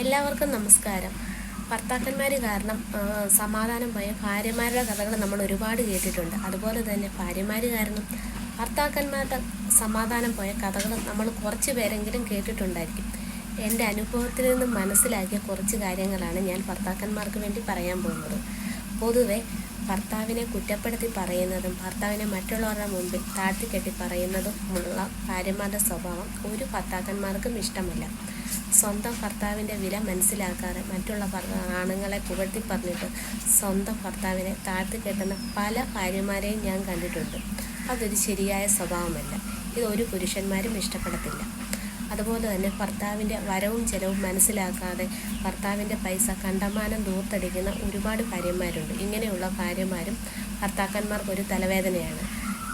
എല്ലാവർക്കും നമസ്കാരം. ഭർത്താക്കന്മാർ കാരണം സമാധാനം പോയ ഭാര്യമാരുടെ കഥകൾ നമ്മൾ ഒരുപാട് കേട്ടിട്ടുണ്ട്. അതുപോലെ തന്നെ ഭാര്യമാർ കാരണം ഭർത്താക്കന്മാരുടെ സമാധാനം പോയ കഥകൾ നമ്മൾ കുറച്ച് പേരെങ്കിലും കേട്ടിട്ടുണ്ടായിരിക്കും. എന്റെ അനുഭവത്തിൽ നിന്നും മനസ്സിലാക്കിയ കുറച്ച് കാര്യങ്ങളാണ് ഞാൻ ഭർത്താക്കന്മാർക്ക് വേണ്ടി പറയാൻ പോകുന്നത്. പൊതുവെ ഭർത്താവിനെ കുറ്റപ്പെടുത്തി പറയുന്നതും ഭർത്താവിനെ മറ്റുള്ളവരുടെ മുമ്പിൽ താഴ്ത്തിക്കെട്ടി പറയുന്നതും ഉള്ള ഭാര്യമാരുടെ സ്വഭാവം ഒരു ഭർത്താക്കന്മാർക്കും ഇഷ്ടമല്ല. സ്വന്തം ഭർത്താവിന്റെ വില മനസ്സിലാക്കാതെ മറ്റുള്ള ആണുങ്ങളെ പുകഴ്ത്തി പറഞ്ഞിട്ട് സ്വന്തം ഭർത്താവിനെ താഴ്ത്തി കെട്ടുന്ന പല ഭാര്യമാരെയും ഞാൻ കണ്ടിട്ടുണ്ട്. അതൊരു ശരിയായ സ്വഭാവമല്ല. ഇത് ഒരു പുരുഷന്മാരും ഇഷ്ടപ്പെടത്തില്ല. അതുപോലെ തന്നെ ഭർത്താവിന്റെ വരവും ചെലവും മനസ്സിലാക്കാതെ ഭർത്താവിന്റെ പൈസ കണ്ടമാനം ദൂർത്തടിക്കുന്ന ഒരുപാട് ഭാര്യമാരുണ്ട്. ഇങ്ങനെയുള്ള ഭാര്യമാരും ഭർത്താക്കന്മാർക്ക് ഒരു തലവേദനയാണ്.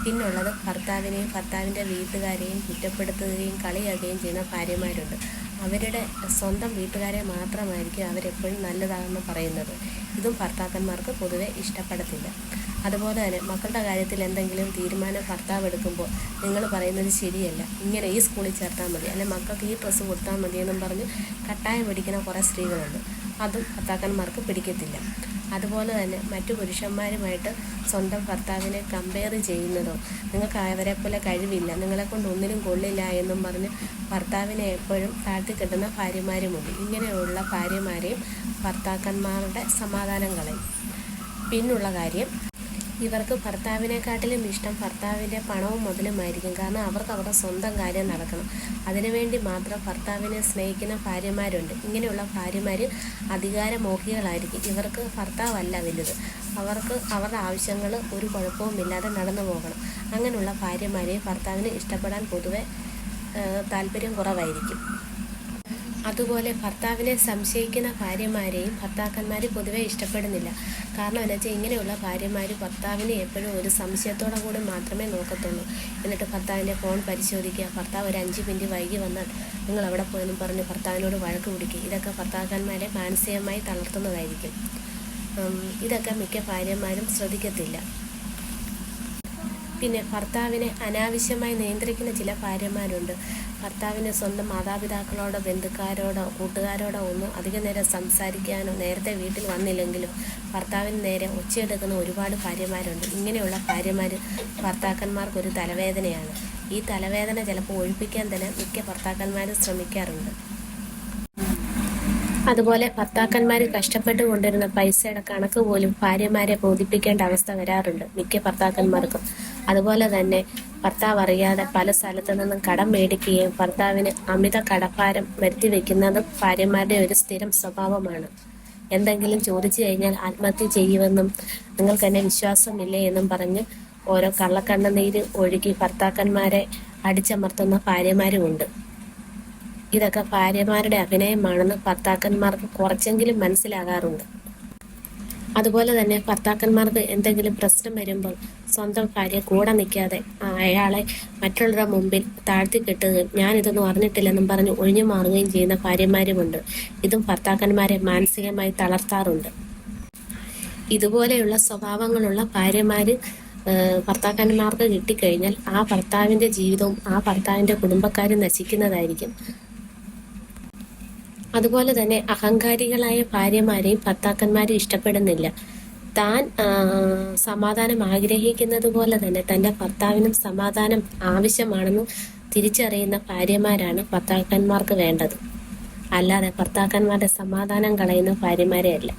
പിന്നുള്ളത് ഭർത്താവിനെയും ഭർത്താവിന്റെ വീട്ടുകാരെയും കുറ്റപ്പെടുത്തുകയും കളിയാക്കുകയും ചെയ്യുന്ന ഭാര്യമാരുണ്ട്. അവരുടെ സ്വന്തം വീട്ടുകാരെ മാത്രമായിരിക്കും അവരെപ്പോഴും നല്ലതാണെന്ന് പറയുന്നത്. ഇതും ഭർത്താക്കന്മാർക്ക് പൊതുവെ ഇഷ്ടപ്പെടത്തില്ല. അതുപോലെ തന്നെ മക്കളുടെ കാര്യത്തിൽ എന്തെങ്കിലും തീരുമാനം ഭർത്താവ് എടുക്കുമ്പോൾ നിങ്ങൾ പറയുന്നത് ശരിയല്ല. ഇങ്ങനെ ഈ സ്കൂളിൽ ചേർത്താൽ മതി. അല്ലെങ്കിൽ മക്കൾക്ക് ഈ ഡ്രസ്സ് കൊടുത്താൽ മതി എന്നും പറഞ്ഞ് കട്ടായം പിടിക്കുന്ന കുറേ സ്ത്രീകളുണ്ട്. അതും ഭർത്താക്കന്മാർക്ക് പിടിക്കത്തില്ല. അതുപോലെ തന്നെ മറ്റു പുരുഷന്മാരുമായിട്ട് സ്വന്തം ഭർത്താവിനെ കമ്പയർ ചെയ്യുന്നതോ നിങ്ങൾക്ക് അവരെ പോലെ കഴിവില്ല. നിങ്ങളെ കൊണ്ട് ഒന്നിനും കൊള്ളില്ല എന്നും പറഞ്ഞ് ഭർത്താവിനെ എപ്പോഴും താഴ്ത്തി കിട്ടുന്ന ഭാര്യമാരുമുണ്ട്. ഇങ്ങനെയുള്ള ഭാര്യമാരെയും ഭർത്താക്കന്മാരുടെ സമാധാനം കളയും. പിന്നുള്ള കാര്യം ഇവർക്ക് ഭർത്താവിനെക്കാട്ടിലും ഇഷ്ടം ഭർത്താവിന്റെ പണവും മുതലുമായിരിക്കും. കാരണം അവർക്ക് അവരുടെ സ്വന്തം കാര്യം നടക്കണം. അതിനുവേണ്ടി മാത്രം ഭർത്താവിനെ സ്നേഹിക്കുന്ന ഭാര്യമാരുണ്ട്. ഇങ്ങനെയുള്ള ഭാര്യമാർ അധികാരമോഹികളായിരിക്കും. ഇവർക്ക് ഭർത്താവല്ല വലുത്. അവർക്ക് അവരുടെ ആവശ്യങ്ങൾ ഒരു കുഴപ്പവും ഇല്ലാതെ നടന്നു പോകണം. അങ്ങനെയുള്ള ഭാര്യമാരെ ഭർത്താവിന് ഇഷ്ടപ്പെടാൻ പൊതുവെ താല്പര്യം കുറവായിരിക്കും. അതുപോലെ ഭർത്താവിനെ സംശയിക്കുന്ന ഭാര്യമാരെയും ഭർത്താക്കന്മാർ പൊതുവെ ഇഷ്ടപ്പെടുന്നില്ല. കാരണം എന്താ വെച്ചാൽ ഇങ്ങനെയുള്ള ഭാര്യമാർ ഭർത്താവിനെ എപ്പോഴും ഒരു സംശയത്തോടെ കൂടി മാത്രമേ നോക്കത്തുള്ളൂ. എന്നിട്ട് ഭർത്താവിന്റെ ഫോൺ പരിശോധിക്കുക ഭർത്താവ് ഒരു അഞ്ച് മിനിറ്റ് വൈകി വന്നാൽ നിങ്ങൾ അവിടെ പോയെന്നും പറഞ്ഞ് ഭർത്താവിനോട് വഴക്ക് പിടിക്കുക ഇതൊക്കെ ഭർത്താക്കന്മാരെ മാനസികമായി തളർത്തുന്നതായിരിക്കും. ഇതൊക്കെ മിക്ക ഭാര്യമാരും ശ്രദ്ധിക്കത്തില്ല. പിന്നെ ഭർത്താവിനെ അനാവശ്യമായി നിയന്ത്രിക്കുന്ന ചില ഭാര്യമാരുണ്ട്. ഭർത്താവിന് സ്വന്തം മാതാപിതാക്കളോടോ ബന്ധുക്കാരോടോ കൂട്ടുകാരോടോ ഒന്നും അധിക നേരം സംസാരിക്കാനോ നേരത്തെ വീട്ടിൽ വന്നില്ലെങ്കിലും ഭർത്താവിന് നേരെ ഒച്ചയെടുക്കുന്ന ഒരുപാട് ഭാര്യമാരുണ്ട്. ഇങ്ങനെയുള്ള ഭാര്യമാർ ഭർത്താക്കന്മാർക്കൊരു തലവേദനയാണ്. ഈ തലവേദന ചിലപ്പോൾ ഒഴിപ്പിക്കാൻ തന്നെ മിക്ക ഭർത്താക്കന്മാരും ശ്രമിക്കാറുണ്ട്. അതുപോലെ ഭർത്താക്കന്മാർ കഷ്ടപ്പെട്ട് കൊണ്ടിരുന്ന പൈസയുടെ കണക്ക് പോലും ഭാര്യമാരെ ബോധിപ്പിക്കേണ്ട അവസ്ഥ വരാറുണ്ട് മിക്ക ഭർത്താക്കന്മാർക്കും. അതുപോലെ തന്നെ ഭർത്താവ് അറിയാതെ പല സ്ഥലത്തു നിന്നും കടം മേടിക്കുകയും ഭർത്താവിന് അമിത കടഭാരം വരുത്തി വെക്കുന്നതും ഭാര്യമാരുടെ ഒരു സ്ഥിരം സ്വഭാവമാണ്. എന്തെങ്കിലും ചോദിച്ചു കഴിഞ്ഞാൽ ആത്മഹത്യ ചെയ്യുമെന്നും നിങ്ങൾക്ക് എന്നെ വിശ്വാസമില്ലേ എന്നും പറഞ്ഞ് ഓരോ കള്ളക്കണ്ണുനീര് ഒഴുകി ഭർത്താക്കന്മാരെ അടിച്ചമർത്തുന്ന ഭാര്യമാരുമുണ്ട്. ഇതൊക്കെ ഭാര്യമാരുടെ അഭിനയമാണെന്ന് ഭർത്താക്കന്മാർക്ക് കുറച്ചെങ്കിലും മനസ്സിലാകാറുണ്ട്. അതുപോലെ തന്നെ ഭർത്താക്കന്മാർക്ക് എന്തെങ്കിലും പ്രശ്നം വരുമ്പോൾ സ്വന്തം ഭാര്യ കൂടെ നിൽക്കാതെ അയാളെ മറ്റുള്ളവരുടെ മുമ്പിൽ താഴ്ത്തി കെട്ടുകയും ഞാനിതൊന്നും അറിഞ്ഞിട്ടില്ലെന്നും പറഞ്ഞ് ഒഴിഞ്ഞു മാറുകയും ചെയ്യുന്ന ഭാര്യമാരുമുണ്ട്. ഇതും ഭർത്താക്കന്മാരെ മാനസികമായി തളർത്താറുണ്ട്. ഇതുപോലെയുള്ള സ്വഭാവങ്ങളുള്ള ഭാര്യമാര് ഭർത്താക്കന്മാർക്ക് കിട്ടിക്കഴിഞ്ഞാൽ ആ ഭർത്താവിന്റെ ജീവിതവും ആ ഭർത്താവിന്റെ കുടുംബക്കാരും നശിക്കുന്നതായിരിക്കും. അതുപോലെ തന്നെ അഹങ്കാരികളായ ഭാര്യമാരെയും ഭർത്താക്കന്മാരും ഇഷ്ടപ്പെടുന്നില്ല. താൻ സമാധാനം ആഗ്രഹിക്കുന്നത് പോലെ തന്നെ തന്റെ ഭർത്താവിനും സമാധാനം ആവശ്യമാണെന്ന് തിരിച്ചറിയുന്ന ഭാര്യമാരാണ് ഭർത്താക്കന്മാർക്ക് വേണ്ടത്. അല്ലാതെ ഭർത്താക്കന്മാരുടെ സമാധാനം കളയുന്ന ഭാര്യമാരെ അല്ല.